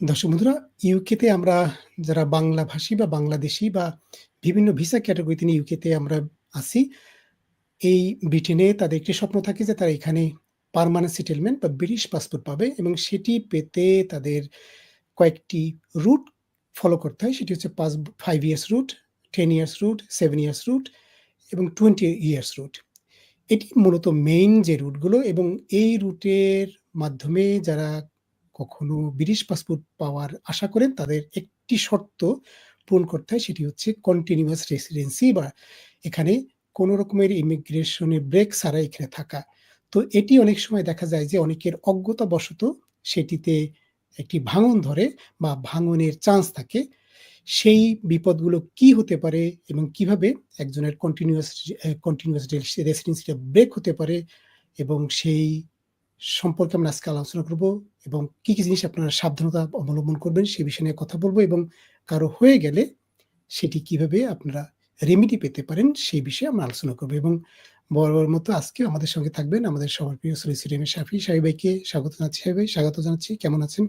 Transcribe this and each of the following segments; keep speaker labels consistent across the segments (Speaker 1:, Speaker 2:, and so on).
Speaker 1: দর্শক বন্ধুরা, ইউকেতে আমরা যারা বাংলাভাষী বা বাংলাদেশি বা বিভিন্ন ভিসা ক্যাটেগরিতে নিয়ে ইউকেতে আমরা আছি। এই ব্রিটেনে তাদের একটি স্বপ্ন থাকে যে তারা এখানে পার্মানেন্ট সেটেলমেন্ট বা ব্রিটিশ পাসপোর্ট পাবে এবং সেটি পেতে তাদের কয়েকটি রুট ফলো করতে হয়। সেটি হচ্ছে পাঁচ five years route, ten years route, seven years route এবং 20 ইয়ার্স রুট। এটি মূলত মেইন যে রুটগুলো এবং এই রুটের মাধ্যমে যারা কখনো ব্রিটিশ পাসপোর্ট পাওয়ার আশা করেন তাদের একটি শর্ত পূরণ করতে হয়, সেটি হচ্ছে কন্টিনিউয়াস রেসিডেন্সি বা এখানে কোনো রকমের ইমিগ্রেশনের ব্রেক ছাড়া এখানে থাকা। তো এটি অনেক সময় দেখা যায় যে অনেকের অজ্ঞতাবশত সেটিতে একটি ভাঙন ধরে বা ভাঙনের চান্স থাকে। সেই বিপদগুলো কি হতে পারে এবং কীভাবে একজনের কন্টিনিউয়াস কন্টিনিউয়াস রেসিডেন্সিটা ব্রেক হতে পারে এবং সেই সম্পর্কে আমরা আজকে আলোচনা করব এবং কি, কি জিনিস আপনারা সাবধানতা অবলম্বন করবেন সে বিষয় নিয়ে কথা বলব এবং কারও হয়ে গেলে সেটি কীভাবে আপনারা রেমিডি পেতে পারেন সেই বিষয়ে আমরা আলোচনা করব এবং বরাবর মতো আজকে আমাদের সঙ্গে থাকবেন আমাদের সবার প্রিয় সলিসিটর এম এ শাফি শাহী ভাইকে স্বাগত জানাচ্ছি শাহী ভাই, স্বাগত জানাচ্ছি। কেমন আছেন?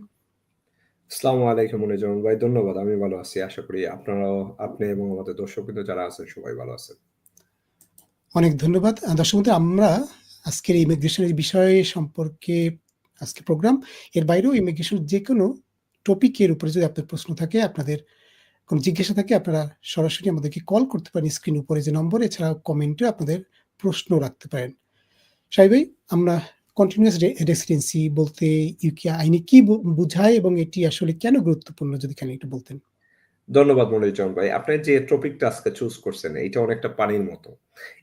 Speaker 2: আসসালামু আলাইকুম মনিরুজ্জামান ভাই। ধন্যবাদ। আমি ভালো আছি। আশা করি আপনারাও আপনি এবং আমাদের দর্শকবৃন্দ যারা আছেন সবাই ভালো আছেন।
Speaker 1: অনেক ধন্যবাদ। দর্শক আমরা আজকের ইমিগ্রেশনের বিষয় সম্পর্কে আজকে প্রোগ্রাম। এর বাইরেও ইমিগ্রেশন যে কোনো টপিকের উপরে যদি আপনার প্রশ্ন থাকে, আপনাদের কোনো জিজ্ঞাসা থাকে আপনারা সরাসরি আমাদেরকে কল করতে পারেন স্ক্রিন উপরে যে নম্বর এছাড়াও কমেন্টে আপনাদের প্রশ্ন রাখতে পারেন। শাহী ভাই, আমরা কন্টিনিউয়াস রেসিডেন্সি বলতে ইউকে আইনে কি বুঝায় এবং এটি আসলে কেন গুরুত্বপূর্ণ যদি খালি একটু বলতেন?
Speaker 2: ধন্যবাদ মনিরুজ্জামান ভাই। আপনি যে টপিকটা আজকে চুজ করছেন এটা অনেকটা পানির মতো।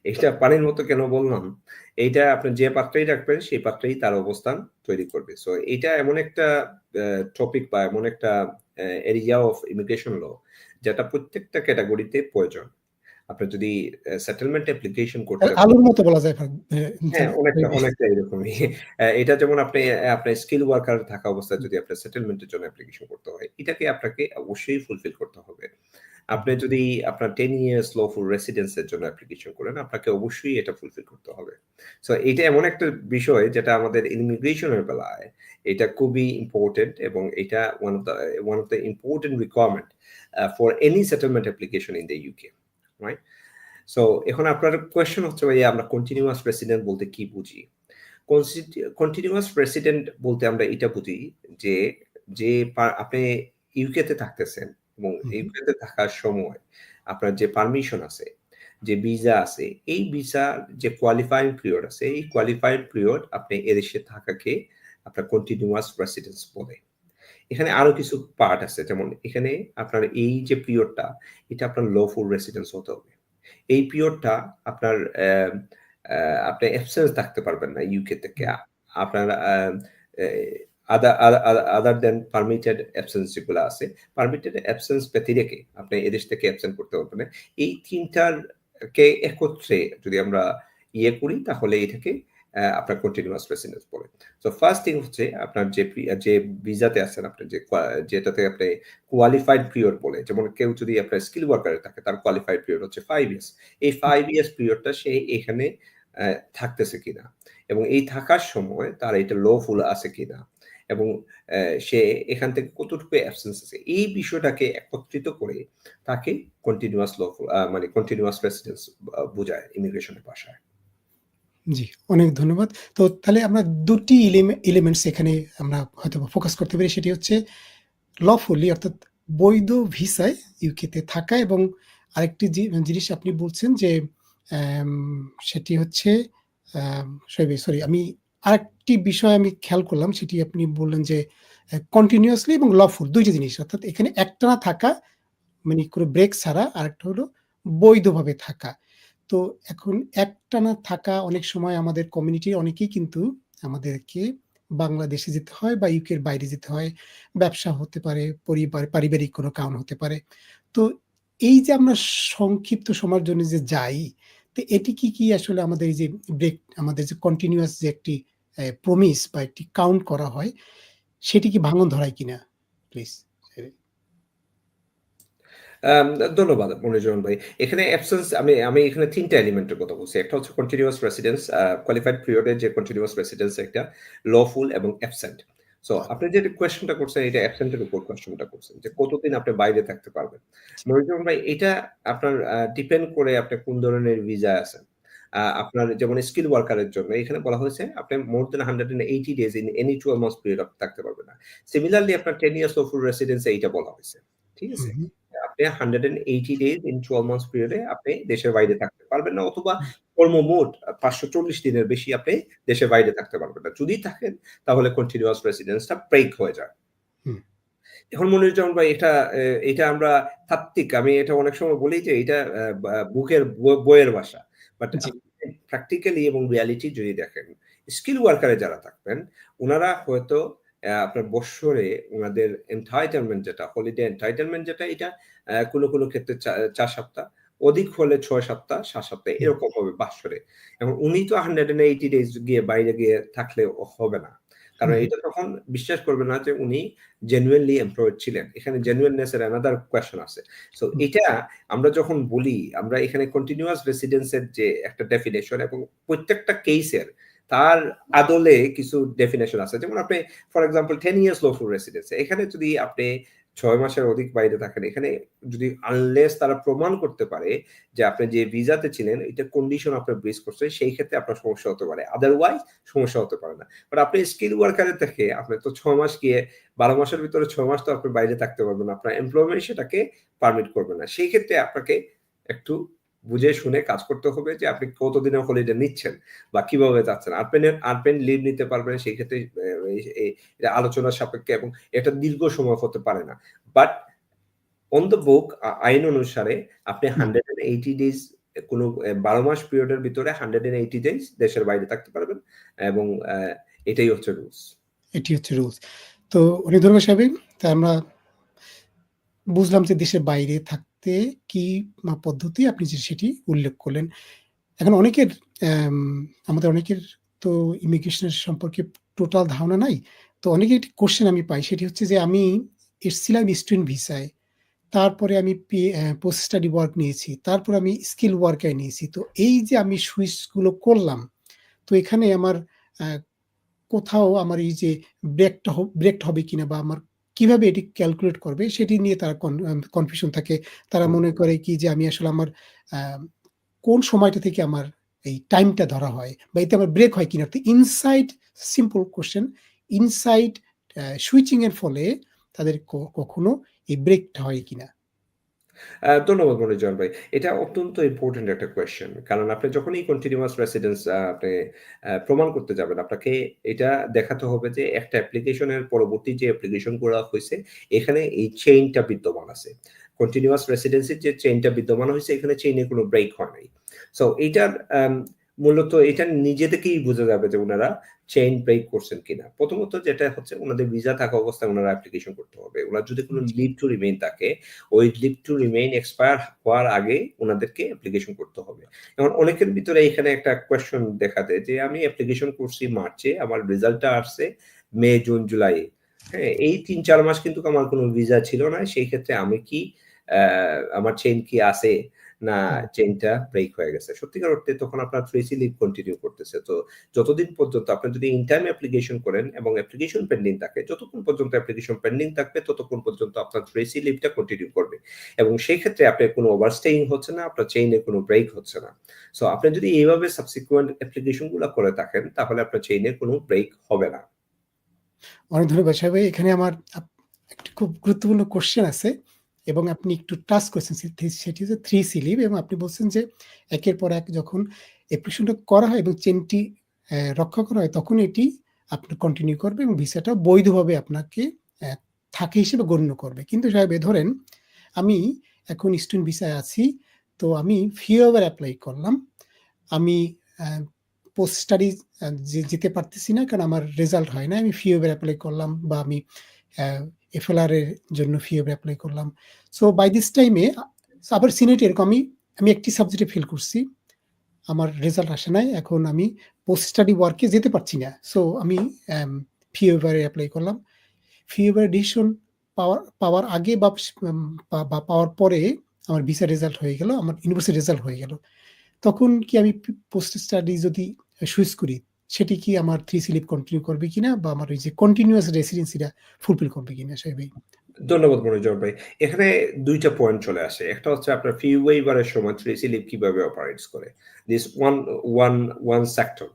Speaker 2: এটা পানির মতো কেন বললাম? এইটা আপনি যে পাত্রেই রাখবেন, সেই পাত্রেই তার অবস্থান তৈরি করবে। সো এটা এমন একটা টপিক বা এমন একটা এরিয়া অফ ইমিগ্রেশন ল যেটা প্রত্যেকটা ক্যাটাগরিতে প্রয়োজন। আপনি যদি সেটেলমেন্ট অ্যাপ্লিকেশন করতে
Speaker 1: আলুর মতো বলা যায় ভাই হ্যাঁ,
Speaker 2: হ্যাঁ, অনেকটা, অনেকটা এরকমই। এটা যেমন আপনি আপনার স্কিল ওয়ার্কার থাকা অবস্থায় যদি আপনার সেটেলমেন্ট এর জন্য অ্যাপ্লিকেশন করতে হয়, এটাকে আপনাকে অবশ্যই ফুলফিল করতে হবে। আপনি যদি আপনার 10 ইয়ার্স লফুল রেসিডেন্স এর জন্য অ্যাপ্লিকেশন করেন, আপনাকে অবশ্যই এটা ফুলফিল করতে হবে। সো এটা এমন একটা বিষয় যেটা আমাদের ইমিগ্রেশন এর বেলায় এটা খুবই ইম্পোর্টেন্ট এবং এটা one of the one of the important requirement for any settlement application in the UK, right? So এখন আপনার কোয়েশ্চেন হচ্ছে আমরা কন্টিনিউয়াস রেসিডেন্ট বলতে কি বুঝি? কন্টিনিউয়াস রেসিডেন্ট বলতে আমরা এটা বুঝি যে, যে আপনি ইউকে তে থাকতেছেন এবং
Speaker 1: হু, হু।
Speaker 2: ইউকে তে থাকার সময় আপনার যে পারমিশন আছে, যে ভিসা আছে, এই ভিসার যে কোয়ালিফাইং পিরিয়ড আছে, এই কোয়ালিফাইড পিরিয়ড আপনি এদেশে থাকাকে আপনার কন্টিনিউয়াস রেসিডেন্স বলে। এখানে আরও কিছু পার্ট আছে যেমন এখানে আপনার এই যে পিরিয়ডটা এটা আপনার লো লফুল রেসিডেন্স হতে হবে। এই পিরিয়ডটা আপনার আপনি অ্যাবসেন্স থাকতে পারবেন না ইউকে থেকে। আপনার আদার আদার পারমিটেড অ্যাবসেন্স যেগুলো আছে, পারমিটেড অ্যাবসেন্স ব্যতি রেখে আপনি এদেশ থেকে অ্যাবসেন্ট করতে পারবেন না। এই ৩ টার কে একত্রে যদি আমরা ইয়ে করি তাহলে এটাকে আপনার কন্টিনিউয়াস রেসিডেন্স বলে। সো ফার্স্ট থিং হচ্ছে আপনার যে যে ভিসাতে আছেন আপনি, যে যেটাতে আপনি কোয়ালিফাইড পিরিয়ড বলে। যেমন কেউ যদি আপনার স্কিল ওয়ার্কারে থাকে, তার কোয়ালিফাইড পিরিয়ড হচ্ছে ফাইভ ইয়ার্স। এই 5 ইয়ার্স পিরিয়ডটা সে এখানে থাকতেছে কিনা এবং এই থাকার সময় তার এটা লফুল আছে কিনা এবং সে এখান থেকে কতটুকু অ্যাবসেন্স আছে। এই বিষয়টাকে একত্রিত করে তাকে কন্টিনিউয়াস লফুল মানে কন্টিনিউয়াস রেসিডেন্স বুঝায় ইমিগ্রেশনের ভাষায়।
Speaker 1: জি, অনেক ধন্যবাদ। তো তাহলে আমরা ২ টি এলিমে এলিমেন্টস এখানে আমরা হয়তোবা ফোকাস করতে পারি। সেটি হচ্ছে লফুলি অর্থাৎ বৈধ ভিসায় ইউকেতে থাকা এবং আরেকটি জিনিস আপনি বলছেন যে সেটি হচ্ছে সরি, আমি আরেকটি বিষয় আমি খেয়াল করলাম সেটি আপনি বললেন যে কন্টিনিউয়াসলি এবং লফুল ২ টি জিনিস। অর্থাৎ এখানে একটানা থাকা মানে কোনো ব্রেক ছাড়া আরেকটা হলো বৈধভাবে থাকা। তো এখন একটানা থাকা অনেক সময় আমাদের কমিউনিটির অনেকেই কিন্তু আমাদেরকে বাংলাদেশে যেতে হয় বা ইউকের বাইরে যেতে হয়। ব্যবসা হতে পারে, পরিবার পারিবারিক কোনো কারণ হতে পারে। তো এই যে আমরা সংক্ষিপ্ত সময়ের জন্য যে যাই, তো এটি কি, কি আসলে আমাদের এই যে ব্রেক আমাদের যে কন্টিনিউয়াস যে একটি প্রমিস বা একটি কাউন্ট করা হয়, সেটি কি ভাঙন ধরায় কিনা? প্লিজ। শাহী
Speaker 2: ধন্যবাদ মনিরুজ্জামান ভাই। এখানে অ্যাবসেন্স আমি আমি এখানে ৩ টা এলিমেন্টের কথা বলছি। একটা হচ্ছে কন্টিনিউয়াস রেসিডেন্স কোয়ালিফাইড পিরিয়ড এর যে কন্টিনিউয়াস রেসিডেন্স একটা লফুল এবং অ্যাবসেন্ট। সো আপনি যে কোয়েশ্চেনটা করছেন, এটা অ্যাবসেন্টের উপর কোয়েশ্চেনটা করছেন, যে কতদিন আপনি বাইরে থাকতে পারবেন মনিটর ভাই, এটা আপনার ডিপেন্ড করে আপনি কোন ধরনের ভিসা আছেন আপনার যেমন স্কিল ওয়ার্কারের জন্য, এখানে বলা হয়েছে, আপনি more than hundred and eighty days in any two months period থাকতে পারবেন না সিমিলারলি আপনার টেন ইয়ার্স অফ রেসিডেন্সে এইটা বলা হয়েছে ঠিক আছে hundred and eighty days in twelve months পিরিয়ডে আপনি দেশের বাইরে থাকতে পারবেন না অথবা কর্মমোট পাঁচশো চল্লিশ দিনের বেশি আপনি দেশের বাইরে থাকতে পারবেন না। যদি থাকেন তাহলে কন্টিনিউয়াস রেসিডেন্সটা ব্রেক হয়ে যায়। এখন মনিরুজ্জামান ভাই এটা এটা আমরা তাত্ত্বিক আমি এটা অনেক সময় বলি যে এটা বুকের বইয়ের ভাষা। বাট প্র্যাকটিক্যালি এবং রিয়ালিটি যদি দেখেন স্কিল ওয়ার্কারে যারা থাকবেন ওনারা হয়তো আপনার বৎসরে ওনাদের এন্টাইটেলমেন্ট যেটা হলিডে এন্টাইটেলমেন্ট যেটা এটা কোনো কোনো ক্ষেত্রে চার সপ্তাহ অধিক হলে ছয় সপ্তাহ সাত সপ্তাহ এরকম হবে বাৎসরে এবং উনি তো হান্ড্রেড এন্ড এইটি ডেজ গিয়ে বাইরে গিয়ে থাকলে হবে না। কারণ এটা তখন বিশ্বাস করবে না যে উনি জেনুয়েনলি এমপ্লয়েড ছিলেন। এখানে জেনুয়েননেস এর অ্যানাদার কোয়েশ্চন আছে। সো এটা আমরা যখন বলি আমরা এখানে কন্টিনিউয়াস রেসিডেন্সের যে একটা ডেফিনেশন এবং প্রত্যেকটা কেসের তার আদলে কিছু ডেফিনেশন আছে। যেমন আপনি for example ten years lawful residence এখানে যদি আপনি ছয় মাসের অধিক বাইরে থাকেন। এখানে যদি আনলেস তারা প্রমাণ করতে পারে যে আপনি যে ভিসাতে ছিলেন, এটা কন্ডিশন আপনার ব্রিজ করছে, সেই ক্ষেত্রে আপনার সমস্যা হতে পারে। আদারওয়াইজ সমস্যা হতে পারে না। বাট আপনি স্কিল ওয়ার্কারের থেকে আপনি তো ছয় মাস গিয়ে বারো মাসের ভিতরে ছয় মাস তো আপনি বাইরে থাকতে পারবেন আপনার এমপ্লয়মেন্ট সেটাকে পারমিট করবে না। সেই ক্ষেত্রে আপনাকে একটু বুঝে শুনে কাজ করতে হবে যে আপনি কতদিনের হলিডে নিচ্ছেন বা কীভাবে যাচ্ছেন। আরপেন আরপেন লিভ নিতে পারবেন সেই ক্ষেত্রে আলোচনার সাপেক্ষে এবং এটা দীর্ঘ সময় হতে পারে না। বাট অন দ্য বুক আইন অনুসারে আপনি হান্ড্রেড এন্ড এইটি ডেজ কোনো বারো মাস পিরিয়ডের ভিতরে হান্ড্রেড এন্ড এইটি ডেজ দেশের বাইরে থাকতে পারবেন এবং এটাই হচ্ছে রুলস
Speaker 1: এটি হচ্ছে রুলস তো অনেক ধন্যবাদ সাহেব তা আমরা বুঝলাম যে দেশের বাইরে থাকতে কি পদ্ধতি আপনি যে সেটি উল্লেখ করলেন। এখন অনেকের আমাদের অনেকের তো ইমিগ্রেশনের সম্পর্কে টোটাল ধারণা নাই। তো অনেকের একটি কোশ্চেন আমি পাই, সেটি হচ্ছে যে আমি এসছিলাম স্টুডেন্ট ভিসায় তারপরে আমি পোস্ট স্টাডি ওয়ার্ক নিয়েছি, তারপর আমি স্কিল ওয়ার্কায় নিয়েছি। তো এই যে আমি সুইচগুলো করলাম, তো এখানে আমার কোথাও আমার এই যে ব্রেকটা ব্রেকড হবে কিনা বা আমার কীভাবে এটি ক্যালকুলেট করবে সেটি নিয়ে তারা কনফিউশন থাকে। তারা মনে করে কি যে আমি আসলে আমার কোন সময়টা থেকে আমার এই টাইমটা ধরা হয় বা এতে আমার ব্রেক হয় কিনা। অর্থাৎ ইনসাইড সিম্পল কোশ্চেন ইনসাইড সুইচিংয়ের এর ফলে তাদের কখনো এই ব্রেকটা হয় কিনা।
Speaker 2: ধন্যবাদ মনোজন ভাই। এটা অত্যন্ত ইম্পর্টেন্ট একটা কোয়েশ্চেন কারণ আপনি যখনই কন্টিনিউয়াস রেসিডেন্স আপনি প্রমাণ করতে যাবেন, আপনাকে এটা দেখাতে হবে যে একটা অ্যাপ্লিকেশনের পরবর্তী যে অ্যাপ্লিকেশন করা হয়েছে, এখানে এই চেইনটা বিদ্যমান আছে। কন্টিনিউয়াস রেসিডেন্সির যে চেইনটা বিদ্যমান হয়েছে, এখানে চেইনে কোনো ব্রেক হয় নাই। সো এইটার মূলত এটা নিজে থেকেই বোঝা যাবে যে ওনারা চেইন ব্রেক করছেন কিনা। প্রথমত যেটা হচ্ছে ওনাদের ভিসা থাকা অবস্থায় ওনারা অ্যাপ্লিকেশন করতে হবে। ওনার যদি কোনো লিভ টু রিমেইন থাকে ওই লিভ টু রিমেইন এক্সপায়ার হওয়ার আগে ওনাদেরকে অ্যাপ্লিকেশন করতে হবে। এবং অনেকের ভিতরে এখানে একটা কোয়েশ্চন দেখা দেয় যে আমি অ্যাপ্লিকেশন করছি মার্চে আমার রেজাল্টটা আসছে মে জুন জুলাই হ্যাঁ এই তিন চার মাস কিন্তু আমার কোনো ভিসা ছিল না। সেই ক্ষেত্রে আমি কি আমার চেইন কি আছে? না চেইনটা ব্রেক হয়ে গেছে। সত্যিকার অর্থে তখন আপনার থ্রিসি লিভ কন্টিনিউ করতেছে। তো যতদিন পর্যন্ত আপনি যদি ইন টাইম অ্যাপ্লিকেশন করেন এবং অ্যাপ্লিকেশন পেন্ডিং থাকে যতক্ষণ পর্যন্ত অ্যাপ্লিকেশন পেন্ডিং থাকবে ততক্ষণ পর্যন্ত আপনার থ্রিসি লিভটা কন্টিনিউ করবে। এবং সেই ক্ষেত্রে আপনার কোনো ওভারস্টেইং হচ্ছে না আপনার চেইনে কোনো ব্রেক হচ্ছে না। সো আপনি যদি এইভাবে সাবসিকুয়েন্ট অ্যাপ্লিকেশনগুলো করে থাকেন তাহলে আপনার চেইনে কোনো ব্রেক হবে না।
Speaker 1: অনেক ধন্যবাদ সাহেব এখানে আমার একটি খুব গুরুত্বপূর্ণ কোশ্চেন আছে। এবং আপনি একটু টাচ করেছেন সেটি হচ্ছে থ্রি সি লিভ এবং আপনি বলছেন যে একের পর এক যখন অ্যাপ্লিকেশনটা করা হয় এবং চেনটি রক্ষা করা হয়, তখন এটি আপনি কন্টিনিউ করবে এবং ভিসাটা বৈধভাবে আপনাকে থাকে হিসেবে গণ্য করবে। কিন্তু সাহেব ধরেন আমি এখন স্টুডেন্ট ভিসায় আছি, তো আমি ফি ওভার অ্যাপ্লাই করলাম। আমি পোস্ট স্টাডি যেতে পারতেছি না, কারণ আমার রেজাল্ট হয় না। আমি ফি ওভার অ্যাপ্লাই করলাম বা আমি এফএলআর এর জন্য ফি অ্যাপ্লাই করলাম। সো বাই দিস টাইমে আবার সিনেট এরকম আমি আমি একটি সাবজেক্টে ফেল করছি। আমার রেজাল্ট আসে নাই। এখন আমি পোস্ট স্টাডি ওয়ার্কে যেতে পারছি না। সো আমি ফি ওভারে অ্যাপ্লাই করলাম। ফি ওভার ডিসিশন পাওয়ার পাওয়ার আগে বা পাওয়ার পরে আমার ভিসা রেজাল্ট হয়ে গেল। আমার ইউনিভার্সিটি রেজাল্ট হয়ে গেল। তখন কি আমি পোস্ট স্টাডি যদি সুইচ করি সেটি কি আমার থ্রি স্লিপ কন্টিনিউ করবে কিনা বা আমার ওই যে কন্টিনিউয়াস রেসিডেন্সিটা ফুলফিল করবে কিনা সাহেব ভাই?
Speaker 2: ধন্যবাদ মনোজ ভাই। এখানে দুইটা পয়েন্ট চলে আসে। একটা হচ্ছে আপনার ফি ওয়েভারের সময় থ্রি স্লিপ কীভাবে অপারেটস করে? This one one one sector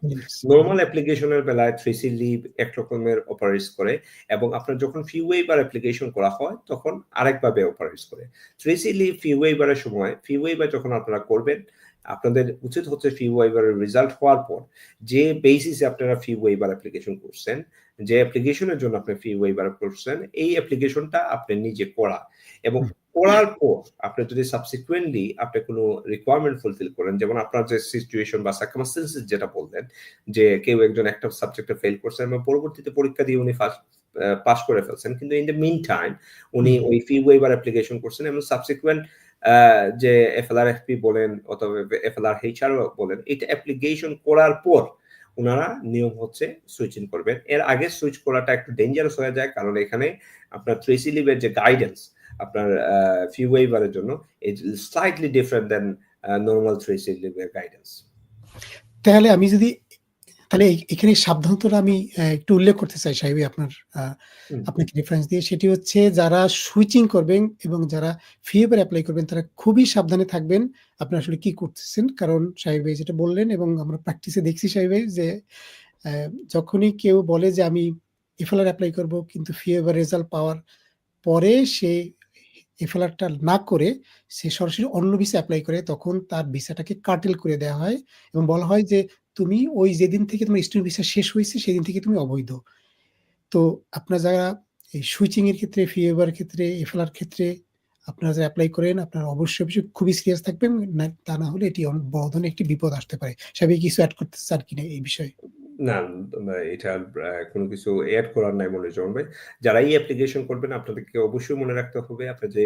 Speaker 2: normal অ্যাপ্লিকেশনের বেলায় থ্রি সি লিভ এক রকমের অপারেটস করে এবং আপনার যখন ফি ওয়েবার অ্যাপ্লিকেশন করা হয় তখন আরেকভাবে অপারেটস করে। থ্রি সি লিভ ফি ওয়েবারের সময় ফি ওয়েবার যখন আপনারা করবেন আপনাদের উচিত হচ্ছে ফি ওয়েবারের রেজাল্ট হওয়ার পর যে বেসিসে আপনারা ফি ওয়েবার অ্যাপ্লিকেশন করছেন যে অ্যাপ্লিকেশনের জন্য আপনি ফি ওয়েবার করছেন এই অ্যাপ্লিকেশনটা আপনি নিজে করা। এবং করার পর আপনি যদি সাবসিকুয়েন্টলি আপনি কোনো রিকোয়ারমেন্ট ফুলফিল করেন যেমন আপনার যে সিচুয়েশন বা সার্কামস্টেন্সেস যেটা বললেন যে কেউ একজন একটা সাবজেক্টে ফেল করছেন এবং পরবর্তীতে পরীক্ষা দিয়ে উনি ফার্স্ট পাস করে ফেলছেন কিন্তু ইন দ্য মিন টাইম উনি ওই ফি ওয়েবার অ্যাপ্লিকেশন করছেন এবং সাবসিকুয়েন্ট যে এফএলআর এফপি বলেন অথবা এফএলআর এইচআর বলেন এটা অ্যাপ্লিকেশন করার পর ওনারা নিয়ম হচ্ছে সুইচ ইন করবেন। এর আগে সুইচ করাটা একটু ডেঞ্জারাস হয়ে যায়, কারণ এখানে আপনার ট্রেসি লিভের যে গাইডেন্স আপনার ফি ওয়েবারের জন্য it slightly different then normal three C লিভের guidance
Speaker 1: তাহলে আমি যদি তাহলে এখানে সাবধানতাটা আমি একটু উল্লেখ করতে চাই সাহেব আপনার আপনাকে রেফারেন্স দিয়ে। সেটি হচ্ছে যারা সুইচিং করবেন এবং যারা ফি এবার অ্যাপ্লাই করবেন তারা খুবই সাবধানে থাকবেন আপনি আসলে কি করতেছেন। কারণ সাহেব ভাই যেটা বললেন এবং আমরা প্র্যাকটিসে দেখছি সাহেব ভাই যে যখনই কেউ বলে যে আমি এফএলআর অ্যাপ্লাই করব কিন্তু ফি এবার রেজাল্ট পাওয়ার পরে সে এফএলআরটা না করে সে সরাসরি অন্য ভিসা অ্যাপ্লাই করে তখন তার ভিসাটাকে কাটেল করে দেওয়া হয় এবং বলা হয় যে তুমি ওই যেদিন থেকে তোমার স্টুডেন্ট ভিসা শেষ হয়েছে, সেদিন থেকে তুমি অবৈধ। তো আপনার যারা এই সুইচিং এর ক্ষেত্রে ফি ওয়েবার ক্ষেত্রে এফএলআর ক্ষেত্রে আপনারা যারা অ্যাপ্লাই করেন, আপনারা অবশ্যই অবশ্যই খুবই সিরিয়াস থাকবেন। না, তা না হলে এটি বড় ধরনের একটি বিপদ আসতে পারে। সবাই কিছু অ্যাড করতে চান কিনা এই বিষয়ে?
Speaker 2: না এটা কোনো কিছু অ্যাড করার নাই মনে যেমন ভাই। যারা এই অ্যাপ্লিকেশন করবেন, আপনাদেরকে অবশ্যই মনে রাখতে হবে, আপনার যে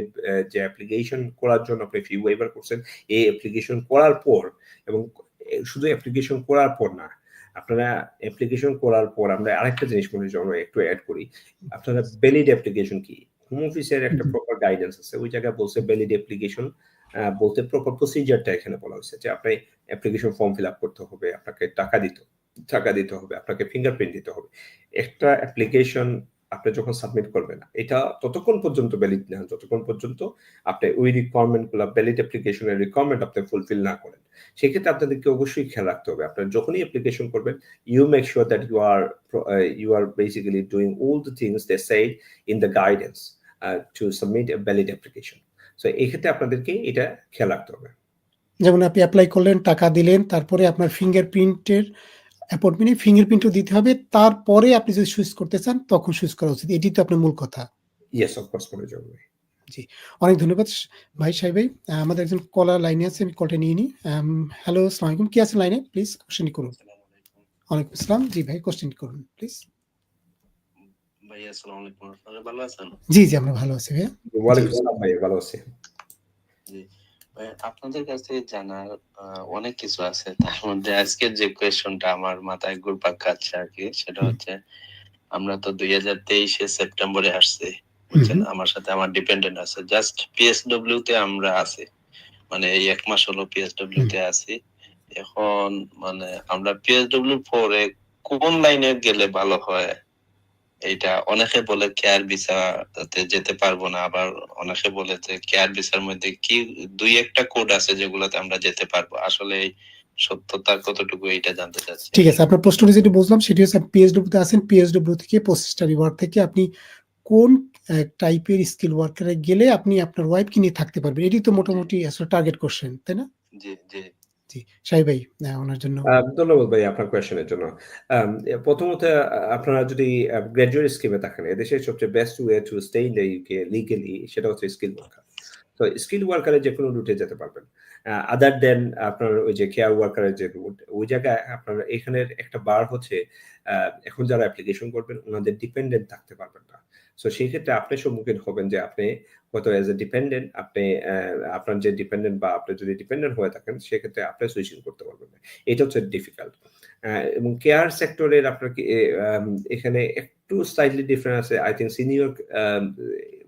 Speaker 2: যে অ্যাপ্লিকেশন করার জন্য আপনি ফি ওয়েবার করছেন এই অ্যাপ্লিকেশন করার পর এবং শুধু অ্যাপ্লিকেশন করার পর না আপনারা অ্যাপ্লিকেশন করার পর আমরা আরেকটা জিনিস মনে যেমন একটু অ্যাড করি। আপনারা ভ্যালিড অ্যাপ্লিকেশন কি? হোম অফিসের একটা প্রপার গাইডেন্স আছে। ওই জায়গায় বলছে ভ্যালিড অ্যাপ্লিকেশন বলতে প্রপার প্রসিজারটা এখানে বলা হয়েছে যে আপনি অ্যাপ্লিকেশন ফর্ম ফিল আপ করতে হবে আপনাকে টাকা দিতে টাকা দিতে হবে আপনাকে ফিঙ্গারপ্রিন্ট দিতে হবে। একটা অ্যাপ্লিকেশন আপনি যখন সাবমিট করবেন, এটা ততক্ষণ পর্যন্ত ভ্যালিড না, যতক্ষণ পর্যন্ত আপনি ওই রিকোয়ারমেন্টগুলো ভ্যালিড অ্যাপ্লিকেশনের রিকোয়ারমেন্ট আপনি ফুলফিল না করেন। সেক্ষেত্রে আপনাদেরকে অবশ্যই খেয়াল রাখতে হবে। আপনার যখনই অ্যাপ্লিকেশন করবেন you make sure that you are you are basically doing all the things they said in the guidance to submit a valid application so এই ক্ষেত্রে আপনাদেরকে এটা খেয়াল রাখতে হবে।
Speaker 1: যেমন আপনি অ্যাপ্লাই করলেন, টাকা দিলেন, তারপরে আপনার ফিঙ্গারপ্রিন্টের অ্যাপয়েন্টমেন্টে ফিঙ্গারপ্রিন্টও দিতে হবে। তারপরে আপনি যদি সুইচ করতে চান তখন সুইচ করা উচিত। এটি তো আপনার মূল কথা।
Speaker 2: ইয়েস অফ কোর্স করে যাবে।
Speaker 1: জি অনেক ধন্যবাদ ভাই সাহেব ভাই। আমাদের একজন কলার লাইনে আছে আমি কলটা নিয়ে নিই। হ্যালো আসসালামু আলাইকুম। কি আছে লাইনে প্লিজ কোশ্চেন করুন। ওয়ালাইকুম আসসালাম। জি ভাই কোশ্চেন করুন প্লিজ
Speaker 3: ভাই আসসালামু আলাইকুম। আপনারা ভালো আছেন?
Speaker 1: জি জি আমরা ভালো আছি ভাইয়া।
Speaker 2: ওয়ালাইকুম আসসালাম ভাই ভালো আছি।
Speaker 3: জি। ভাই আপনাদের কাছে জানার অনেক কিছু আছে। তার মধ্যে আজকের যে কোয়েশনটা আমার মাথায় ঘুরপাক খাচ্ছে আর কি সেটা হচ্ছে আমরা তো দুই হাজার তেইশে সেপ্টেম্বরে আসছি বুঝছেন? আমার সাথে আমার ডিপেন্ডেন্ট আছে। জাস্ট পিএসডব্লিউ তে আমরা আছি। মানে এই এক মাস হলো পিএসডব্লিউ তে আছি। এখন মানে আমরা পিএসডব্লিউ পরে কোন লাইনে গেলে ভালো হয়? এইটা অনেকে বলে কেয়ার ভিসাতে যেতে পারব না আবার অনেকে বলে যে কেয়ার ভিসার মধ্যে কি দুই একটা কোড আছে যেগুলোতে আমরা যেতে পারব। আসলে সত্যতা কতটুকু এইটা জানতে চাচ্ছি।
Speaker 1: ঠিক আছে আপনার প্রশ্নটা যেটি বুঝলাম সেটি হচ্ছে পিএসডব্লিউ তে আছেন পিএসডব্লিউ থেকে পোস্টারি ওয়ার্ক থেকে আপনি কোন টাইপের স্কিল ওয়ার্কারে গেলে আপনি আপনার ওয়াইফকে নিয়ে থাকতে পারবেন? এটি তো মোটামুটি আসলে টার্গেট করছেন তাই না?
Speaker 3: জি জি।
Speaker 1: জি, শাহি ভাই ওনার জন্য।
Speaker 2: ধন্যবাদ ভাই আপনার কোয়েশনের জন্য। প্রথমত আপনারা যদি গ্র্যাজুয়েট স্কিমে থাকেন, এদেশের সবচেয়ে best way to stay in the UK legally সেটা হচ্ছে স্কিল ওয়ার্কার তো স্কিল ওয়ার্কারে যে কোনো রুটে যেতে পারবেন। আদার দেন আপনার ওই যে কেয়ার ওয়ার্কারের যে রুট ওই জায়গায় আপনার এখানের একটা বার হচ্ছে এখন যারা অ্যাপ্লিকেশন করবেন, ওনাদের ডিপেন্ডেন্ট থাকতে পারবেন না। সো সেই ক্ষেত্রে আপনি সম্মুখীন হবেন যে আপনি হয়তো এজ এ ডিপেন্ডেন্ট আপনি আপনার যে ডিপেন্ডেন্ট বা আপনি যদি ডিপেন্ডেন্ট হয়ে থাকেন সেক্ষেত্রে আপনি সুইচিং করতে পারবেন না। এটা হচ্ছে ডিফিকাল্ট এবং কেয়ার সেক্টরের আপনার কি এখানে একটু স্লাইটলি ডিফারেন্ট আছে। I think senior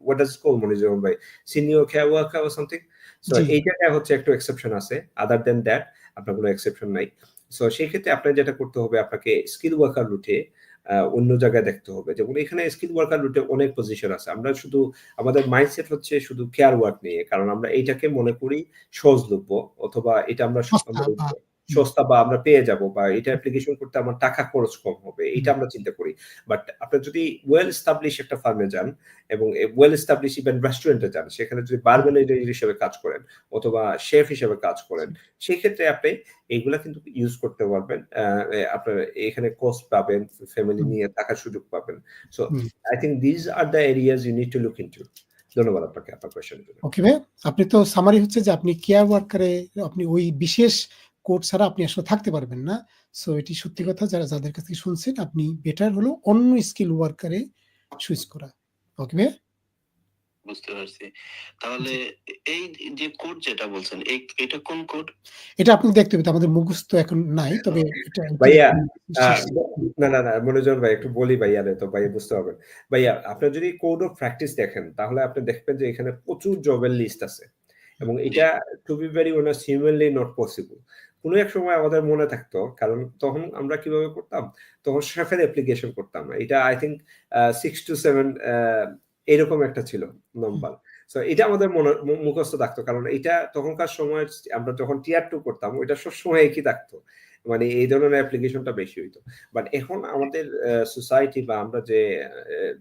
Speaker 2: what does call মনে যেমন ভাই? Senior care worker something so এই জায়গায় হচ্ছে একটু এক্সেপশন আছে। আদার দেন দ্যাট আপনার কোনো এক্সেপশন নাই। সো সেই ক্ষেত্রে আপনার যেটা করতে হবে আপনাকে স্কিল ওয়ার্কার রুটে অন্য জায়গায় দেখতে হবে। যেমন এখানে স্কিল ওয়ার্কার রুটে অনেক পজিশন আছে। আমরা শুধু আমাদের মাইন্ডসেট হচ্ছে শুধু কেয়ার ওয়ার্ক নিয়ে। কারণ আমরা এইটাকে মনে করি সহজলভ্য অথবা এটা আমরা
Speaker 1: সস্তা বা-
Speaker 2: আমরা পেয়ে যাব বা এটা অ্যাপ্লিকেশন করতে আমার টাকা খরচ কম হবে এটা আমরা চিন্তা করি। বাট আপনার যদি ওয়েল এস্টাবলিশ একটা ফার্মে যান এবং ওয়েল এস্টাবলিশ ইভেন রেস্টুরেন্টে যান সেখানে যদি বারবেনার হিসেবে কাজ করেন অথবা শেফ হিসেবে কাজ করেন সেই ক্ষেত্রে আপনি এইগুলা কিন্তু ইউজ করতে পারবেন আপনার এখানে কস্ট পাবেন ফ্যামিলি নিয়ে থাকার সুযোগ পাবেন। So I think these are the areas you need to look into ধন্যবাদ আপনাকে আপনার কোয়েশ্চেনের জন্য।
Speaker 1: ওকে ভাই আপনি তো সামারি হচ্ছে যে আপনি কেয়ার ওয়ার্কারে আপনি ওই বিশেষ কোড ছাড়া আপনি আসলে থাকতে পারবেন না। সো এটি সত্যি কথা যারা যাদের কাছ থেকে শুনছেন আপনি বেটার হলো অন্য স্কিল ওয়ার্কারে সুইচ করা। ওকে ভাই
Speaker 3: বুঝতে পারছি। তাহলে এই যে কোড যেটা বলছেন এই এটা কোন কোড
Speaker 1: এটা আপনি দেখতে হবে আমাদের মুখস্থ এখন নাই তবে এটা
Speaker 2: ভাইয়া, না না না মনোজন ভাই একটু বলি ভাইয়া তো ভাইয়া বুঝতে পারবেন। ভাইয়া আপনার যদি কোড অফ প্র্যাকটিস দেখেন তাহলে আপনি দেখবেন যে এখানে প্রচুর জবের লিস্ট আছে। এবং এটা to be very honest humanly not possible কোনো এক সময় আমাদের মনে থাকতো, কারণ তখন আমরা কীভাবে করতাম? তখন শেফের অ্যাপ্লিকেশন করতাম। এটা I think six two seven এরকম একটা ছিল নম্বর এটা আমাদের মনে মুখস্থ থাকতো। কারণ এটা তখনকার সময় আমরা যখন টিয়ার টু করতাম, ওইটা সবসময় একই থাকতো। মানে এই ধরনের অ্যাপ্লিকেশনটা বেশি হইতো। বাট এখন আমাদের সোসাইটি বা আমরা যে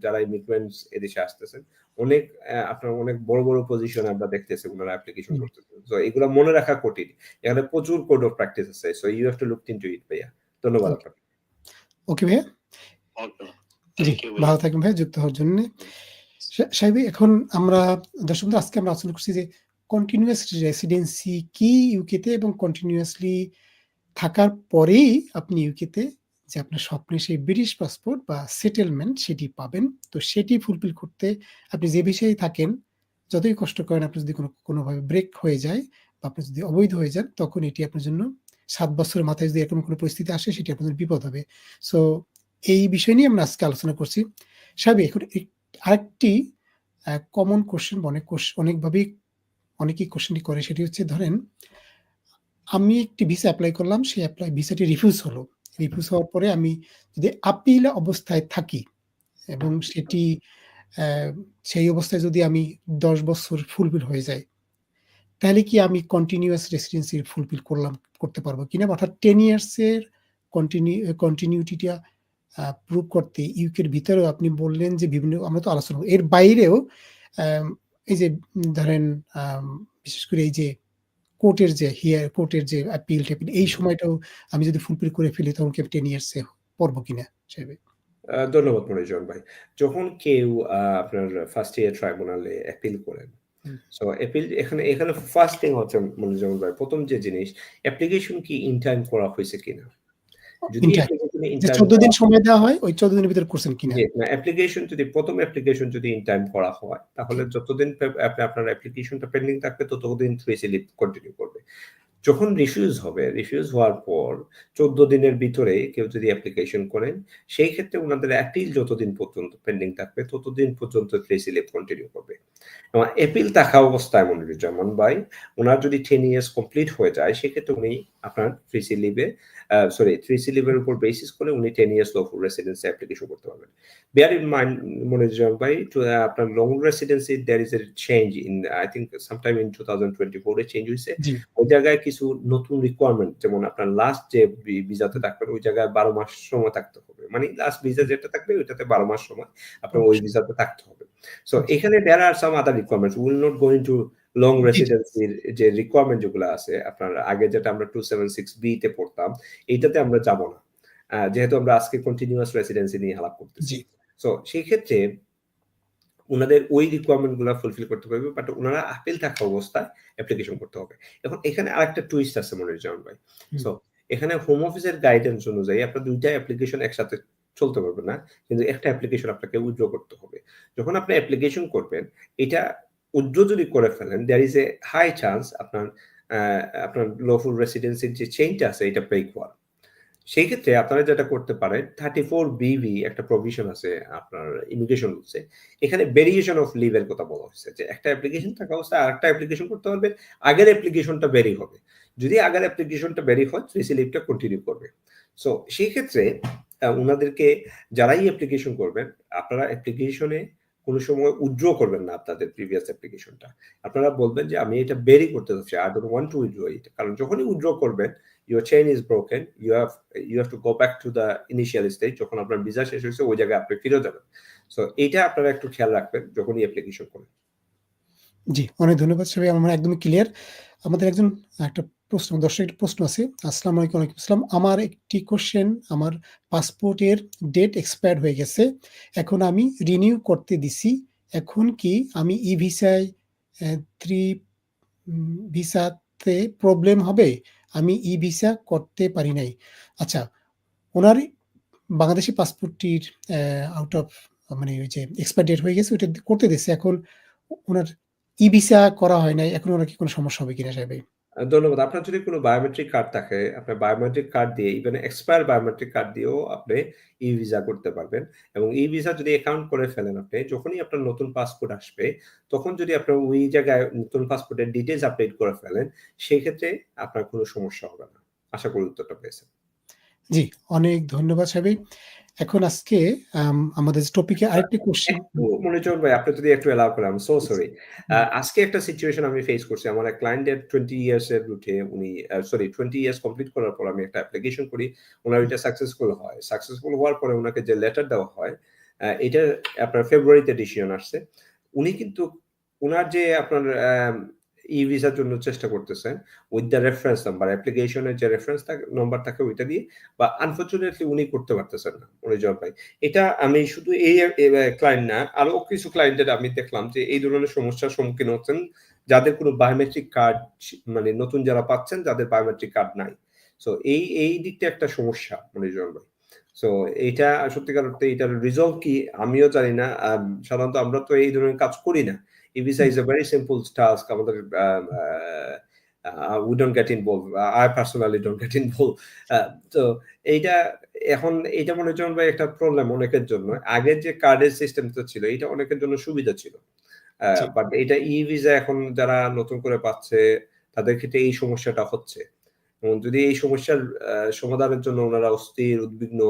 Speaker 2: যারা ইমিগ্রেন্টস এদেশে আসতেছেন অনেক আহ, আপনার অনেক বড় বড় পজিশন আমরা দেখতেছি ওনারা অ্যাপ্লিকেশন
Speaker 1: হুম।
Speaker 2: করতেছেন তো এগুলো মনে রাখা কঠিন। এখানে প্রচুর কোড অফ প্র্যাকটিস আছে। So you have to look into it ভাইয়া। ধন্যবাদ আপনাকে।
Speaker 1: ওকে ভাইয়া?
Speaker 3: ওকে
Speaker 1: জি
Speaker 3: ইউ
Speaker 1: ভালো থাকবেন ভাই যুক্ত হওয়ার জন্য। সাহেব এখন আমরা দর্শক আজকে আমরা আলোচনা করছি যে কন্টিনিউয়াস রেসিডেন্সি কি ইউকেতে এবং কন্টিনিউয়াসলি থাকার পরেই আপনি ইউকেতে যে আপনার স্বপ্নের সেই ব্রিটিশ পাসপোর্ট বা সেটেলমেন্ট সেটি পাবেন। তো সেটি ফুলফিল করতে আপনি যে বিষয়ে থাকেন, যতই কষ্ট করেন আপনি যদি কোনো, কোনোভাবে ব্রেক হয়ে যায় বা আপনি যদি অবৈধ হয়ে যান, তখন এটি আপনার জন্য সাত বছরের মাথায় যদি এরকম কোনো পরিস্থিতি আসে, সেটি জন্য বিপদ হবে। সো এই বিষয় নিয়ে আমরা আজকে আলোচনা করছি। সাহেব, এখন আরেকটি কমন কোশ্চেন অনেক অনেকভাবেই, অনেকেই কোশ্চেনটি করে, সেটি হচ্ছে ধরেন, আমি একটি ভিসা অ্যাপ্লাই করলাম, সেই অ্যাপ্লাই ভিসাটি রিফিউজ হলো। রিফিউজ হওয়ার পরে আমি যদি আপিল অবস্থায় থাকি এবং সেটি সেই অবস্থায় যদি আমি দশ বছর ফুলফিল হয়ে যায় তাহলে কি আমি কন্টিনিউয়াস রেসিডেন্সি ফুলফিল করলাম করতে পারব কিনা অর্থাৎ টেন ইয়ার্সের কন্টিনিউ কন্টিনিউটিটা প্রুভ করতে ইউকের ভিতরেও আপনি বললেন যে বিভিন্ন আমরা তো আলোচনা করব। এর বাইরেও এই যে ধরেন বিশেষ করে এই যে কোর্টের যে হিয়ার কোর্টের যে অ্যাপিল টেপিল এই সময়টাও আমি যদি ফুলফিল করে ফেলি তখন কেউ টেন ইয়ার্সে পড়ব কিনা সেভাবে
Speaker 2: ধন্যবাদ মনিজন ভাই। যখন কেউ আপনার ফার্স্ট ইয়ার ট্রাইব্যুনালে অ্যাপিল করেন সো অ্যাপিল এখানে এখানে ফার্স্ট থিং হচ্ছে মনিজন ভাই প্রথম যে জিনিস অ্যাপ্লিকেশন কি ইন টাইম করা হয়েছে কিনা?
Speaker 1: চোদ্দ দিন সময় দেওয়া হয় ওই চোদ্দ দিনের ভিতরে করছেন কিনা
Speaker 2: অ্যাপ্লিকেশন যদি প্রথম অ্যাপ্লিকেশন যদি ইন টাইম করা হয় তাহলে যতদিন আপনি আপনার অ্যাপ্লিকেশনটা পেন্ডিং থাকবে ততদিন থ্রি লিভ কন্টিনিউ করবে। যখন রিফিউজ হবে রিফিউজ হওয়ার পর চোদ্দ দিনের ভিতরে কেউ যদি অ্যাপ্লিকেশন করেন সেই ক্ষেত্রে ওনাদের অ্যাপিল যতদিন পর্যন্ত পেন্ডিং থাকবে ততদিন পর্যন্ত থ্রি কন্টিনিউ করবে এবং অ্যাপিল থাকা অবস্থায় মনিরুজ্জামান ভাই ওনার যদি টেন ইয়ার্স কমপ্লিট হয়ে যায় সেক্ষেত্রে উনি আপনার থ্রি সি লিভে সরি থ্রি সি লিভের উপর বেসিস করে উনি ten years lawful residency application করতে পারবেন। Bear in mind মনিরুজ্জামান ভাই uh, আপনার long residency there is a I think I think sometime in 2024 এ চেঞ্জ হয়েছে। ওই জায়গায় কিছু নতুন রিকোয়ারমেন্ট যেমন আপনার লাস্ট যে ভিসাতে থাকবেন ওই জায়গায় বারো মাস সময় থাকতে হবে। মানে লাস্ট ভিসা যেটা থাকবে ওইটাতে বারো মাস সময় আপনার ওই ভিসাতে থাকতে হবে। সো এখানে there are some other requirements will not going to long রেসিডেন্সির যে রিকোয়ারমেন্ট যেগুলো আছে আপনার আগে যেটা আমরা টু সেভেন সিক্স বি তে পড়তাম এইটাতে আমরা যাব না। যেহেতু আমরা আজকে কন্টিনিউয়াস রেসিডেন্সি নিয়ে আলাপ করতেছি। সো সেই ক্ষেত্রে ওনাদের ওই রিকোয়ারমেন্টগুলা ফুলফিল করতে পারবে বাট ওনারা আপিল থাকা অবস্থায় অ্যাপ্লিকেশন করতে হবে। এখন এখানে আরেকটা টুইস্ট আছে মনিরুজ্জামান ভাই। সো এখানে হোম অফিসের গাইডেন্স অনুযায়ী আপনার দুইটা অ্যাপ্লিকেশন একসাথে চলতে পারবে না কিন্তু একটা অ্যাপ্লিকেশন আপনাকে উইথড্র করতে হবে। যখন আপনি অ্যাপ্লিকেশন করবেন এটা উইথড্র যদি করে ফেলেন there is a high chance আপনার আপনার লফুল রেসিডেন্সির যে চেইনটা আছে এটা ব্রেক হওয়ার। সেই ক্ষেত্রে আপনারা যেটা করতে পারেন থার্টি ফোর বিবি একটা প্রভিশন আছে আপনার ইমিগ্রেশন রুলসে এখানে ভেরিয়েশন অফ লিভের কথা বলা হয়েছে যে একটা অ্যাপ্লিকেশন থাকা অবস্থায় আর একটা অ্যাপ্লিকেশন করতে পারবে, আগের অ্যাপ্লিকেশনটা বেরি হবে। যদি আগের অ্যাপ্লিকেশনটা বেরি হয় সিসি লিভটা কন্টিনিউ করবে। সো সেই ক্ষেত্রে ওনাদেরকে যারাই অ্যাপ্লিকেশন করবেন, আপনারা অ্যাপ্লিকেশনে কোনো সময় উইথড্র করবেন না আপনাদের প্রিভিয়াস অ্যাপ্লিকেশনটা আপনারা বলবেন যে, আমি এটা বেরি করতে চাচ্ছি I don't want to withdraw it কারণ যখনই উইথড্র করবেন your chain is broken you have you have to go back to the initial stage যখন আপনার ভিসা শেষ হয়েছে ওই জায়গায় আপনি ফিরে যাবেন সো এইটা আপনারা একটু খেয়াল রাখবেন যখনই অ্যাপ্লিকেশন করেন
Speaker 1: জি, অনেক ধন্যবাদ সবাই আমরা একদমই ক্লিয়ার। আমাদের একজন একটা প্রশ্ন দর্শকের একটা প্রশ্ন আছে। আসসালামু আলাইকুম ওয়ালাইকুম আসসালাম। আমার একটি কোয়েশ্চেন আমার পাসপোর্টের ডেট এক্সপায়ার্ড হয়ে গেছে। এখন আমি রিনিউ করতে দিছি। এখন কি আমি ই ভিসায় অ্যা 3 উম ভিসাতে প্রবলেম হবে? আমি ই ভিসা করতে পারি নাই। আচ্ছা, ওনার বাংলাদেশি পাসপোর্টটির আউট অফ মানে ওই যে এক্সপায়ার ডেট হয়ে গেছে ওইটা করতে দিচ্ছে এখন ওনার ই ভিসা করা হয় নাই। এখন ওনার কি কোনো সমস্যা হবে কিনা?
Speaker 2: আহ, ধন্যবাদ। আপনার যদি কোনো বায়োমেট্রিক কার্ড থাকে আপনার বায়োমেট্রিক কার্ড দিয়ে ইভেন এক্সপায়ার বায়োমেট্রিক কার্ড দিয়েও আপনি ই ভিসা করতে পারবেন এবং ই ভিসা যদি অ্যাকাউন্ট করে ফেলেন আপনি যখনই আপনার নতুন পাসপোর্ট আসবে তখন যদি আপনার ওই জায়গায় নতুন পাসপোর্টের ডিটেলস আপডেট করে ফেলেন সেই ক্ষেত্রে আপনার কোনো সমস্যা হবে না। আশা করি উত্তরটা পেয়েছেন।
Speaker 1: জি, অনেক ধন্যবাদ ভাই। এখন আজকে আমাদের টপিকে আরেকটি কোয়েশ্চেন
Speaker 2: একটু মনিটর ভাই আপনি যদি একটু এলাও করেন সো সরি আজকে একটা সিচুয়েশন আমি ফেস করছি। আমার এক ক্লায়েন্টের টোয়েন্টি ইয়ার্স এর রুটে উনি সরি টোয়েন্টি ইয়ার্স কমপ্লিট করার পর আমি একটা অ্যাপ্লিকেশন করি। ওনার এটা সাকসেসফুল হয়। সাকসেসফুল হওয়ার পরে ওনাকে যে লেটার দেওয়া হয় এটা আপনার ফেব্রুয়ারিতে ডিসিশন আসছে। উনি কিন্তু ওনার যে আপনার ই ভিসার জন্য চেষ্টা করতেছেন উইথ দ্য রেফারেন্স নাম্বার অ্যাপ্লিকেশনের যে রেফারেন্স নম্বর থাকে ওইটা দিয়ে, বা আনফর্চুনেটলি উনি করতে পারতেছেন না মনিজর ভাই এটা আমি শুধু এই ক্লায়েন্ট না, আরও কিছু ক্লায়েন্টের আমি দেখলাম যে এই ধরনের সমস্যার সম্মুখীন হচ্ছেন, যাদের কোনো বায়োমেট্রিক কার্ড মানে নতুন যারা পাচ্ছেন, যাদের বায়োমেট্রিক কার্ড নাই। সো এই এই দিকটা একটা সমস্যা মনিজন ভাই সো এইটা সত্যিকার অর্থে এটার রিজলভ কি, আমিও জানি না সাধারণত আমরা তো এই ধরনের কাজ করি না। Evisa is a very simple task আমাদের we don't get involve I personally don't get involve তো এইটা এখন এটা মনে হচ্ছে ভাই একটা প্রবলেম অনেকের জন্য। আগের যে কার্ডের সিস্টেমটা ছিল এটা অনেকের জন্য সুবিধা ছিল। বাট এটা ই ভিসা এখন যারা নতুন করে পাচ্ছে তাদের ক্ষেত্রে এই সমস্যাটা হচ্ছে। যদি এই সমস্যার সমাধানের জন্য ওনারা অস্থির, উদ্বিগ্ন,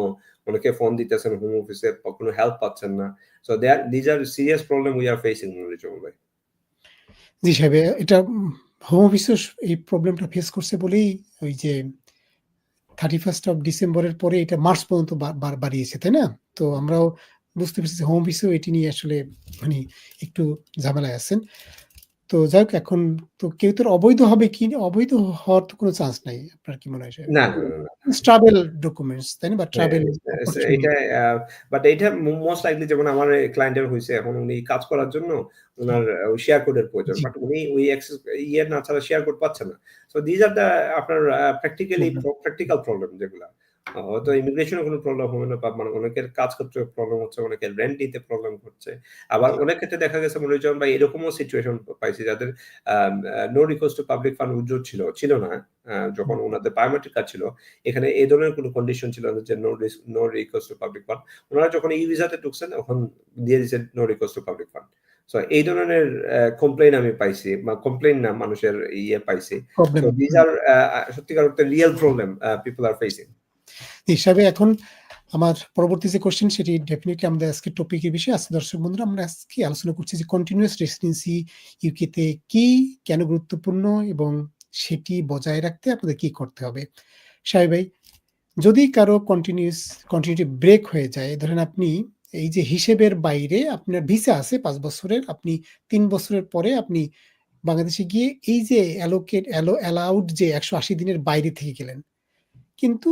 Speaker 2: অনেকে ফোন দিতেছেন হোম অফিসে কোনো হেল্প পাচ্ছেন না। So there these are serious problem we are facing ভাই।
Speaker 1: জি সাহেব, এটা হোম অফিসও এই প্রবলেমটা ফেস করছে বলেই ওই যে 31st অফ ডিসেম্বরের পরে এটা মার্চ পর্যন্ত বাড়িয়েছে, তাই না? তো আমরাও বুঝতে পেরেছি হোম অফিসেও এটি নিয়ে আসলে মানে একটু ঝামেলায় আছেন। তো যাই হোক এখন তো কেউ তো আর অবৈধ হবে কি? অবৈধ হওয়ার তো কোনো চান্স নাই আপনার কি মনে হয়
Speaker 2: না
Speaker 1: ট্রাভেল ডকুমেন্টস তাই না? বা ট্রাভেল
Speaker 2: এটা বাট এটা মোস্ট লাইকলি যেমন আমার ক্লায়েন্টের হয়েছে এখন উনি কাজ করার জন্য ওনার শেয়ার কোডের প্রয়োজন। বাট উনি ওই অ্যাক্সেস ইয়ে না ছাড়া শেয়ার কোড পাচ্ছে না। সো দিজ আর দ্য আপনার প্র্যাকটিক্যালি প্র্যাকটিক্যাল প্রবলেম যেগুলা। হয়তো ইমিগ্রেশনে কোনো প্রবলেম হবে না বা মানে অনেকের কাজ করতে প্রবলেম হচ্ছে অনেকের রেন্ট নিতে প্রবলেম হচ্ছে। আবার অনেক ক্ষেত্রে দেখা গেছে মনিজন ভাই এরকমও সিচুয়েশন পাইছি যাদের no request to public fund withdraw ছিল ছিল না যখন ওনাদের বায়োমেট্রিক কার্ড ছিল এখানে এই ধরনের কোনো কন্ডিশন ছিল না যে no no request to public fund ওনারা যখন ই ভিসাতে ঢুকছেন তখন দিয়ে দিচ্ছে no request to public fund so এই ধরনের কমপ্লেন আমি পাইছি বা কমপ্লেন না মানুষের ইয়ে পাইছি।
Speaker 1: প্রবলেম
Speaker 2: দিজ আর সত্যিকার অর্থে real problem people are facing
Speaker 1: হিসাবে এখন আমার পরবর্তী যে কোশ্চেন সেটি ডেফিনেটলি আমাদের আজকে টপিকের বিষয়ে। আছে দর্শক বন্ধুরা, আমরা আজকে আলোচনা করছি যে কন্টিনিউয়াস রেসিডেন্সি ইউকেতে কি, কেন গুরুত্বপূর্ণ এবং সেটি বজায় রাখতে আপনাদের কি করতে হবে? সাহেব ভাই, যদি কারও কন্টিনিউস কন্টিনিউটি ব্রেক হয়ে যায়, ধরেন আপনি এই যে হিসেবের বাইরে আপনার ভিসা আছে পাঁচ বছরের, আপনি তিন বছরের পরে আপনি বাংলাদেশে গিয়ে এই যে অ্যালোকেট অ্যালো অ্যালাউড যে একশো আশি দিনের বাইরে থেকে গেলেন, কিন্তু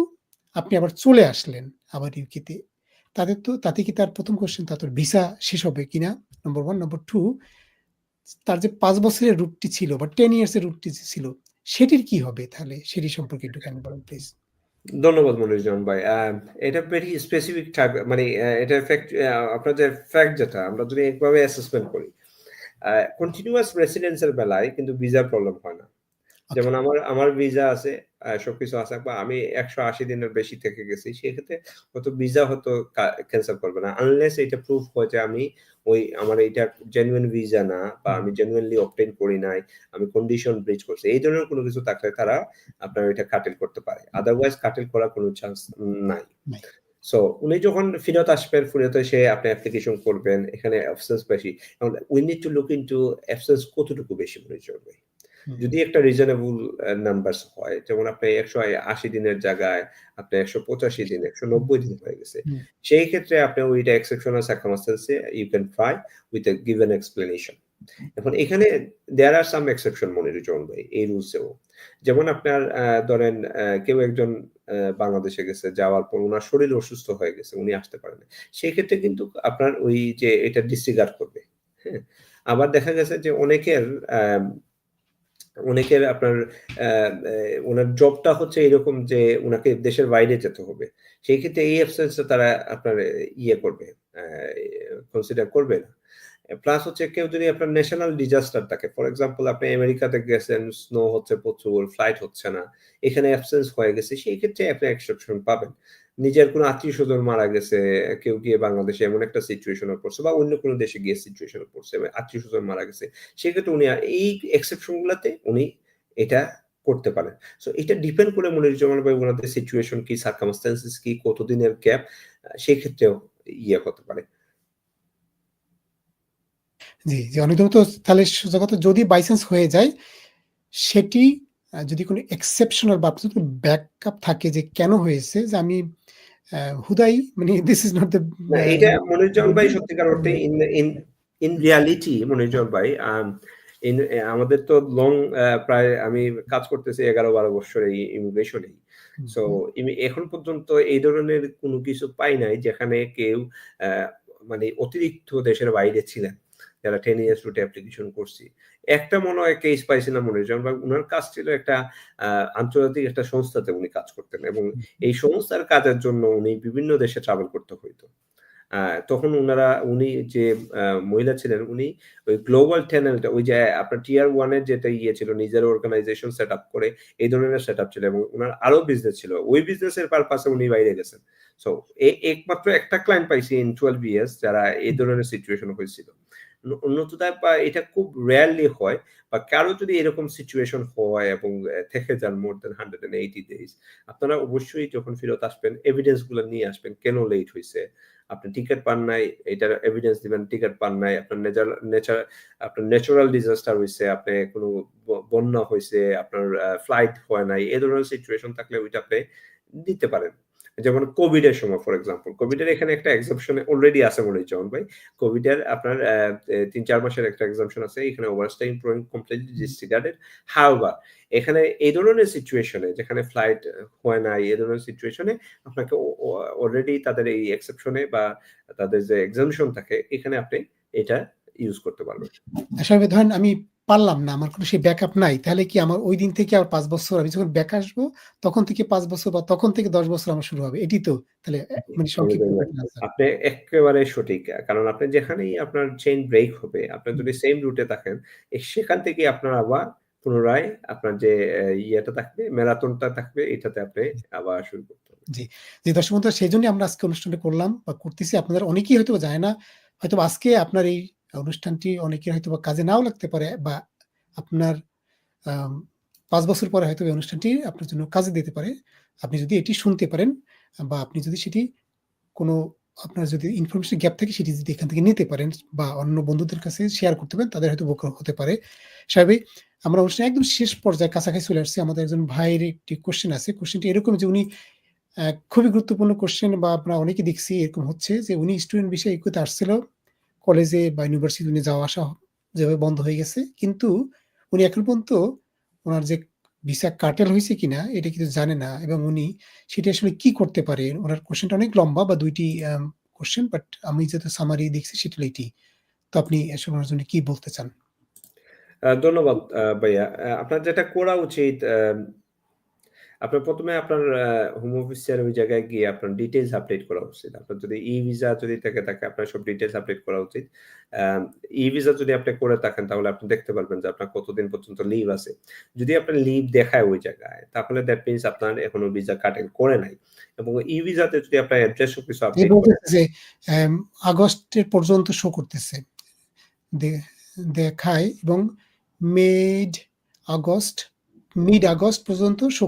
Speaker 1: আপনি আবার চলে আসলেন আবার ইউকেতে তাদের তো, তাতে কি তার প্রথম কোশ্চেন তার ভিসা শেষ হবে কিনা? নম্বর ওয়ান নম্বর টু তার যে পাঁচ বছরের রুটটি ছিল বা টেন ইয়ার্স এর রুটটি ছিল, সেটির কি হবে তাহলে? সেটি সম্পর্কে একটু কেন বলেন প্লিজ
Speaker 2: ধন্যবাদ মনিরুজ্জামান ভাই। এটা ভেরি স্পেসিফিক টাইপ মানে এটা ফ্যাক্ট আপনার যে ফ্যাক্ট যেটা, আমরা যদি একভাবে অ্যাসেসমেন্ট করি। কন্টিনিউয়াস রেসিডেন্সের বেলায় কিন্তু ভিসার প্রবলেম হয় না। যেমন আমার আমার ভিসা আছে, সবকিছু আছে বা আমি ১৮০ দিনের বেশি থেকে গেছি। সেক্ষেত্রে হয়তো ভিসা হয়তো ক্যানসেল করবে না। আনলেস এটা প্রুফ হয় যে আমি ওই আমার এইটা জেনুইন ভিসা না বা। আমি জেনুইনলি অবটেইন করি নাই, আমি কন্ডিশন ব্রিচ করছি। এই ধরনের কোনো কিছু থাকলে তারা আপনার ওইটা কাটেল করতে পারে। আদারওয়াইজ কাটেল করার কোনো চান্স নাই। সো উনি যখন ফেরত আসবেন, ফেরত এসে আপনি অ্যাপ্লিকেশন করবেন। এখানে অ্যাবসেন্স বেশি। এখন we need to look into absence কতটুকু বেশি মনিটর ভাই। যদি একটা রিজনেবল আ নাম্বারস হয়, যেমন আপনি ১৮০ দিনের জায়গায় আপনি ১৮৫ দিন, ১৯০ দিন হয়ে গেছে। সেই ক্ষেত্রে আপনি ওইটা এক্সেপশনাল সার্কামস্ট্যান্স এ you can try with a given explanation. এখন এখানে there are some exception Moniruzzaman ভাই এই রুলসেও যেমন আপনার আ ধরেন আ কেউ একজন বাংলাদেশে গেছে, যাওয়ার পর উনার শরীর অসুস্থ হয়ে গেছে, উনি আসতে পারেন সেই ক্ষেত্রে কিন্তু আপনার ওই যে এটা ডিসরিগার্ড করবে। হ্যাঁ? আবার দেখা গেছে যে অনেকের আম অনেকের আপনার উনার জবটা হচ্ছে এরকম যে উনাকে দেশের বাইরে যেতে হবে। সেই ক্ষেত্রে এই অ্যাবসেন্স টা তারা আপনার ইয়ে করবে, কনসিডার করবে না। প্লাস হচ্ছে কেউ যদি আপনার ন্যাশনাল ডিজাস্টার থাকে, ফর এক্সাম্পল আপনি আমেরিকাতে গেছেন, স্নো হচ্ছে প্রচুর, ফ্লাইট হচ্ছে না। এখানে অ্যাবসেন্স হয়ে গেছে। সেই ক্ষেত্রে আপনি এক্সেপশন পাবেন। নিজের কোনো আত্মীয় স্বজন মারা গেছে, কেউ গিয়ে বাংলাদেশে এমন একটা সিচুয়েশন পড়ছে বা অন্য কোনো দেশে গিয়ে সিচুয়েশন পড়ছে, আত্মীয়স্বজন মারা গেছে। সেক্ষেত্রে উনি এই এক্সেপশন গুলাতে উনি এটা করতে পারেন। সো এটা ডিপেন্ড করে মনিরুজ্জামান ভাই ওনাদের সিচুয়েশন কি, সার্কামস্ট্যান্সেস কি, কতদিনের গ্যাপ আ সেক্ষেত্রেও ইয়ে হতে পারে।
Speaker 1: জি, জি। অনিয়মিত তাহলে কথা যদি বাই চান্স হয়ে যায়, সেটি যদি কোনো এক্সেপশনাল বা আপনার ব্যাকআপ থাকে যে কেন হয়েছে যে আমি হুদাই মানে দিস ইস নট দ্যা
Speaker 2: এটা মনিরুজ্জামান ভাই সত্যিকার অর্থে in in in reality Moniruzzaman ভাই আমাদের তো লং প্রায় আমি কাজ করতেছি ১১-১২ বৎসর এই ইমিগ্রেশনেই। সো এখন পর্যন্ত এই ধরনের কোনো কিছু পাই নাই যেখানে কেউ মানে অতিরিক্ত দেশের বাইরে ছিলেন। যারা 10 ইয়ার্স রুটে অ্যাপ্লিকেশন করছি। একটা মনে হয় কেস পাইছিলাম মনিরুজ্জামান ভাই। উনার কাজ ছিল একটা আন্তর্জাতিক একটা সংস্থাতে উনি কাজ করতেন এবং এই সংস্থার কাজের জন্য উনি বিভিন্ন দেশে ট্রাভেল করতে হইতো। তখন উনারা উনি যে মহিলা ছিলেন উনি ওই গ্লোবাল চ্যানেলটা ওই যে আপনার টিয়ার 1 এর যেটা ইয়ে ছিল নিজের অর্গানাইজেশন সেট আপ করে এই ধরনের সেট আপ ছিল এবং উনার আরও বিজনেস ছিল। ওই বিজনেসের পারপাস উনি বাইরে গেছেন। সো একমাত্র একটা ক্লায়েন্ট পাইছি ইন 12 ইয়ার্স যারা এই ধরনের সিচুয়েশন হয়েছিল। নতুবা এটা খুব রেয়ারলি হয় বা কারও যদি এরকম সিচুয়েশন হয় এবং থেকে যান মোর দ্যান 180 ডেইজ আপনারা অবশ্যই যখন ফেরত আসবেন এভিডেন্সগুলা নিয়ে আসবেন। কেন লেট হয়েছে আপনি টিকেট পান নাই, এটার এভিডেন্স দিবেন টিকেট পান নাই। আপনার নেচার আপনার ন্যাচারাল ডিজাস্টার হয়েছে আপনি কোনো বন্যা হয়েছে আপনার ফ্লাইট হয় নাই। এ ধরনের সিচুয়েশন থাকলে ওইটা আপনি দিতে পারেন। যেমন কোভিড এর সময় ফর এক্সাম্পল কোভিড এর এখানে একটা এক্সাম্পশন অলরেডি আছে মনিরুজ্জামান ভাই। কোভিড এর আপনার এ ৩-৪ মাসের একটা এক্সাম্পশন আছে। এখানে overstaying problem completely disregarded. However এখানে এই ধরনের সিচুয়েশন যেখানে ফ্লাইট হয় নাই, এ ধরনের সিচুয়েশন আপনাকে অলরেডি তাদের এই এক্সেপশন বা তাদের যে এক্সামশন থাকে এখানে আপনি এটা ইউজ করতে পারবেন।
Speaker 1: আসলে ধরেন আমি পারলাম না, আমার কোনো সেই ব্যাকআপ নাই। তাহলে কি আমার ওই দিন থেকে আর পাঁচ বছর আমি যখন ব্যাক আসব তখন থেকে পাঁচ বছর বা তখন থেকে ১০ বছর আমার শুরু হবে। এটি তো তাহলে মানে।
Speaker 2: আপনি এক্কেবারে সঠিক। কারণ আপনি যেখানেই আপনার চেইন ব্রেক হবে, আপনি যদি সেম রুটে থাকেন, সেখান থেকে আপনার আবার পুনরায় আপনার যে ইয়েটা থাকবে, ম্যারাথনটা থাকবে এটাতে আপনি আবার শুরু করতে হবে।
Speaker 1: জি, জি দর্শক বন্ধুরা সেজন্যই আমরা আজকে অনুষ্ঠানটা করলাম বা করতেছি। আপনাদের অনেকেই হয়তো জানে না। হয়তো আজকে আপনার এই অনুষ্ঠানটি অনেকের হয়তোবা কাজে নাও লাগতে পারে বা আপনার পাঁচ বছর পরে হয়তো এই অনুষ্ঠানটি আপনার জন্য কাজে দিতে পারে। আপনি যদি এটি শুনতে পারেন বা আপনি যদি সেটি কোনো আপনার যদি ইনফরমেশন গ্যাপ থাকে সেটি যদি এখান থেকে নিতে পারেন বা অন্য বন্ধুদের কাছে শেয়ার করতে পারেন, তাদের হয়তো উপকার হতে পারে। স্বাভাবিক, আমরা অনুষ্ঠানের একদম শেষ পর্যায়ে কাছাকাছি চলে আসছি। আমাদের একজন ভাইয়ের একটি কোয়েশ্চেন আছে। কোশ্চেনটি এরকম যে উনি খুবই গুরুত্বপূর্ণ কোশ্চেন বা আমরা অনেকেই দেখছি এরকম হচ্ছে যে উনি স্টুডেন্ট ভিসায় ইকুয়েতে আসছিল। কলেজে বা ইউনিভার্সিটি উনি যাওয়া আসা যেভাবে বন্ধ হয়ে গেছে। কিন্তু উনি এখন পর্যন্ত ওনার যে ভিসা কাটেল হয়েছে কিনা, এটা কিন্তু জানে না এবং উনি সেটা আসলে কি করতে পারে? ওনার কোয়েশ্চেনটা অনেক লম্বা বা ২ টি আম কোয়েশ্চেন বাট আমি যেহেতু সামারি দেখছি সেটা এটি। তো আপনি আসলে ওনার জন্য কি বলতে চান?
Speaker 2: ধন্যবাদ ভাইয়া। আপনার যেটা করা উচিত আপনার প্রথমে আপনার হোম অফিসের ওই জায়গায় গিয়ে আপনার ডিটেলস আপডেট করা উচিত। আপনার যদি ই ভিসা যদি থেকে থাকে আপনার সব ডিটেলস আপডেট করা উচিত। ই ভিসা যদি আপনি করে থাকেন তাহলে আপনি দেখতে পারবেন যে আপনার কতদিন পর্যন্ত লিভ আছে। যদি আপনার লিভ দেখায় ওই জায়গায় তাহলে দ্যাট মিনস আপনার এখনও ভিসা কাটেন করে নাই। এবং ই ভিসাতে যদি আপনার অ্যাড্রেস কিছু
Speaker 1: এ
Speaker 2: আপডেট
Speaker 1: যে আগস্টের পর্যন্ত শো করতেছে। দেখায় এবং মেড আগস্ট মিড আগস্ট পর্যন্ত শো